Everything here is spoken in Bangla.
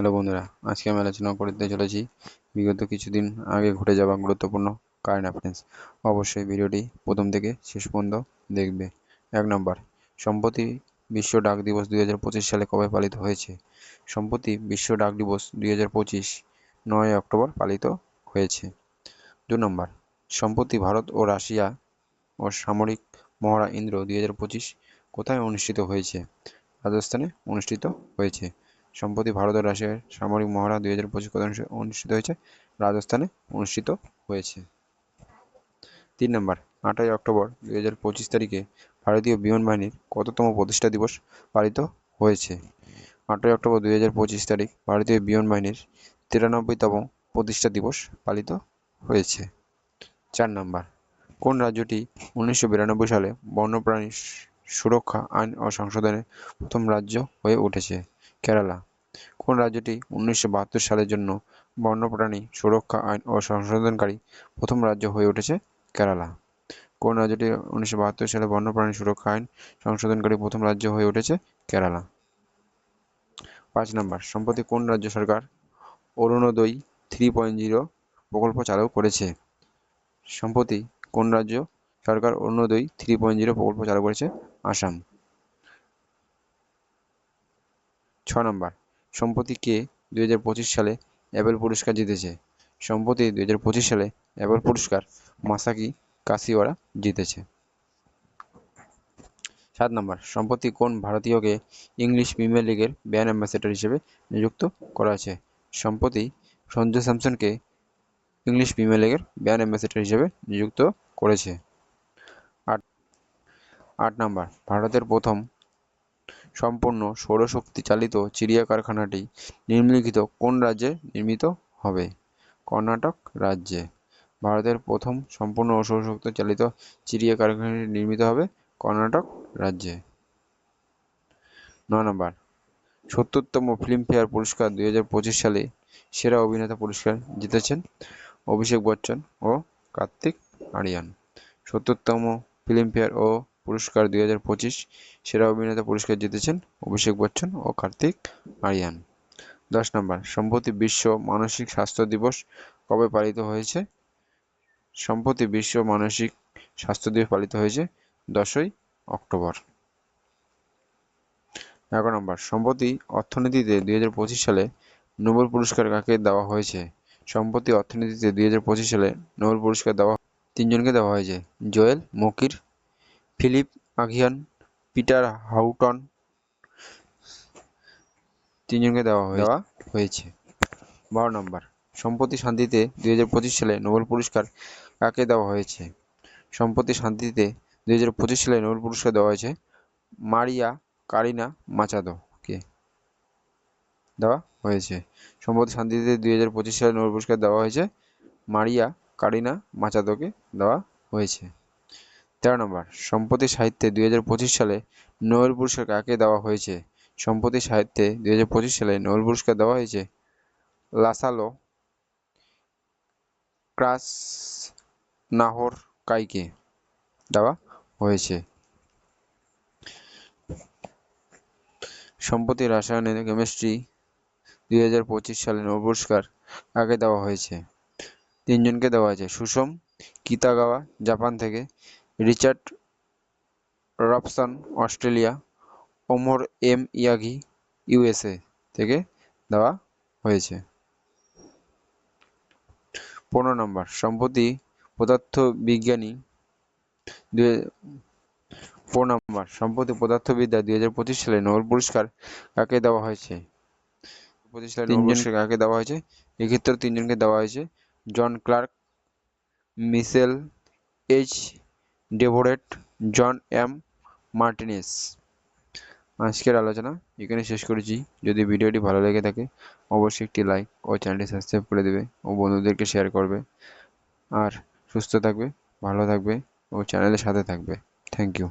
হ্যালো বন্ধুরা, আজকে আমি আলোচনা করতে চলেছি বিগত কিছুদিন আগে ঘটে যাওয়া গুরুত্বপূর্ণ কারেন্ট অ্যাফেয়ার্স অবশ্যই ভিডিওটি প্রথম থেকে শেষ পর্যন্ত দেখবে। এক নম্বর, সম্প্রতি বিশ্ব ডাক দিবস দুই হাজার পঁচিশ সালে কবে পালিত হয়েছে? সম্প্রতি বিশ্ব ডাক দিবস দুই হাজার পঁচিশ নয় অক্টোবর পালিত হয়েছে। দু নম্বর, সম্প্রতি ভারত ও রাশিয়া ও সামরিক মহড়া ইন্দ্র দুই হাজার পঁচিশ কোথায় অনুষ্ঠিত হয়েছে? রাজস্থানে অনুষ্ঠিত হয়েছে। সম্প্রতি ভারত ও রাশিয়ার সামরিক মহড়া দুই হাজার পঁচিশ অনুষ্ঠিত হয়েছে? রাজস্থানে অনুষ্ঠিত হয়েছে। তিন নম্বর, আটই অক্টোবর দুই হাজার পঁচিশ তারিখে ভারতীয় বিমান বাহিনীর কততম প্রতিষ্ঠা দিবস পালিত হয়েছে? আটই অক্টোবর দুই হাজার পঁচিশ তারিখ ভারতীয় বিমান বাহিনীর তিরানব্বইতম প্রতিষ্ঠা দিবস পালিত হয়েছে। চার নম্বর, কোন রাজ্যটি উনিশশো বিরানব্বই সালে বন্যপ্রাণী সুরক্ষা আইন ও সংশোধনের প্রথম রাজ্য হয়ে উঠেছে? কেরালা কোন রাজ্যটি উনিশশো বাহাত্তর সালের জন্য বন্যপ্রাণী সুরক্ষা আইন ও সংশোধনকারী প্রথম রাজ্য হয়ে উঠেছে কেরালা? কোন রাজ্যটি উনিশশো বাহাত্তর সালে বন্যপ্রাণী সুরক্ষা আইন সংশোধনকারী প্রথম রাজ্য হয়ে উঠেছে কেরালা? পাঁচ নম্বর, সম্প্রতি কোন রাজ্য সরকার অরুণোদয় থ্রি পয়েন্ট জিরো প্রকল্প চালু করেছে? সম্প্রতি কোন রাজ্য সরকার অরুণোদয় থ্রি পয়েন্ট জিরো প্রকল্প চালু করেছে? আসাম। ছ নম্বর সম্প্রতি কে? দুই হাজার পঁচিশ সালে অ্যাপেল পুরস্কার জিতেছে। সম্প্রতি দুই হাজার পঁচিশ সালে অ্যাপেল পুরস্কার মাসাকি কাশিওয়ারা জিতেছে। সাত নম্বর, সম্প্রতি কোন ভারতীয়কে ইংলিশ প্রিমিয়ার লিগের ব্যান অ্যাম্বাসেডর হিসেবে নিযুক্ত করা আছে সম্প্রতি সঞ্জু স্যামসনকে ইংলিশ প্রিমিয়ার লিগের ব্যান অ্যাম্বাসেডর হিসেবে নিযুক্ত করেছে। আট আট নম্বর, ভারতের প্রথম সম্পূর্ণ সৌরশক্তি চালিত চিড়িয়া কারখানাটি নিম্নলিখিত কোন রাজ্যে নির্মিত হবে? কর্ণাটক রাজ্যে। ভারতের প্রথম সম্পূর্ণ সৌরশক্তি চালিত চিড়িয়া কারখানাটি নির্মিত হবে কর্ণাটক রাজ্যে। নয় নম্বর, সত্তরতম ফিল্মফেয়ার পুরস্কার দুই হাজার পঁচিশ সালে সেরা অভিনেতা পুরস্কার জিতেছেন অভিষেক বচ্চন ও কার্তিক আরিয়ান। সত্তরতম ফিল্মফেয়ার ও পুরস্কার দুই হাজার পঁচিশ সেরা অভিনেতা পুরস্কার জিতেছেন অভিষেক বচ্চন ও কার্তিক আরিয়ান। দশ নম্বর, সম্প্রতি বিশ্ব মানসিক স্বাস্থ্য দিবস কবে পালিত হয়েছে? সম্প্রতি বিশ্ব মানসিক স্বাস্থ্য দিবস পালিত হয়েছে দশই অক্টোবর। এগারো নম্বর, সম্প্রতি অর্থনীতিতে দুই হাজার পঁচিশ সালে নোবেল পুরস্কার কাকে দেওয়া হয়েছে? সম্প্রতি অর্থনীতিতে দুই হাজার পঁচিশ সালে নোবেল পুরস্কার দেওয়া তিনজনকে দেওয়া হয়েছে, Joel, Mokyr Philippe Aghion Peter Howitt তিনজনকে দেওয়া দেওয়া হয়েছে। বারো নম্বর। সম্প্রতি শান্তিতে দুই হাজার পঁচিশ সালে নোবেল পুরস্কার কাকে দেওয়া হয়েছে? সম্প্রতি শান্তিতে দুই হাজার পঁচিশ সালে নোবেল পুরস্কার দেওয়া হয়েছে মারিয়া কারিনা মাচাদোকে দেওয়া হয়েছে। সম্প্রতি শান্তিতে দুই হাজার পঁচিশ সালে নোবেল পুরস্কার দেওয়া হয়েছে মারিয়া কারিনা মাচাদোকে দেওয়া হয়েছে। তেরো নম্বর, সম্প্রতি সাহিত্যে দুই হাজার পঁচিশ সালে নোবেল পুরস্কার কাকে দেওয়া হয়েছে? সম্প্রতি সাহিত্যে দুই হাজার পঁচিশ সালে নোবেল পুরস্কার দেওয়া হয়েছে লাসালো ক্রাস নাহর কাইকে দেওয়া হয়েছে। সম্প্রতি রাসায়নিক কেমিস্ট্রি দুই হাজার পঁচিশ সালে নোবেল পুরস্কার কাকে দেওয়া হয়েছে? তিনজনকে দেওয়া হয়েছে, সুষম কিতাগাওয়া, জাপান থেকে Richard Robson Australia Omar M Yaghi USA থেকে দেওয়া হয়েছে। পনেরো নম্বর সম্প্রতি পদার্থ বিজ্ঞানী পনেরো নম্বর সম্প্রতি পদার্থবিদ্যা দুই হাজার পঁচিশ সালে নোবেল পুরস্কার কাকে দেওয়া হয়েছে? পঁচিশ সালে নোবেল পুরস্কার কাকে দেওয়া হয়েছে? এক্ষেত্রে তিনজনকে দেওয়া হয়েছে। John Clarke Michel H Devoret John M Martinis. আজকের আলোচনা এখানে শেষ করেছি। যদি ভিডিওটি ভালো লেগে থাকে, অবশ্যই একটি লাইক ও চ্যানেলটি সাবস্ক্রাইব করে দেবে ও বন্ধুদেরকে শেয়ার করবে। আর সুস্থ থাকবে, ভালো থাকবে ও চ্যানেলের সাথে থাকবে। Thank you.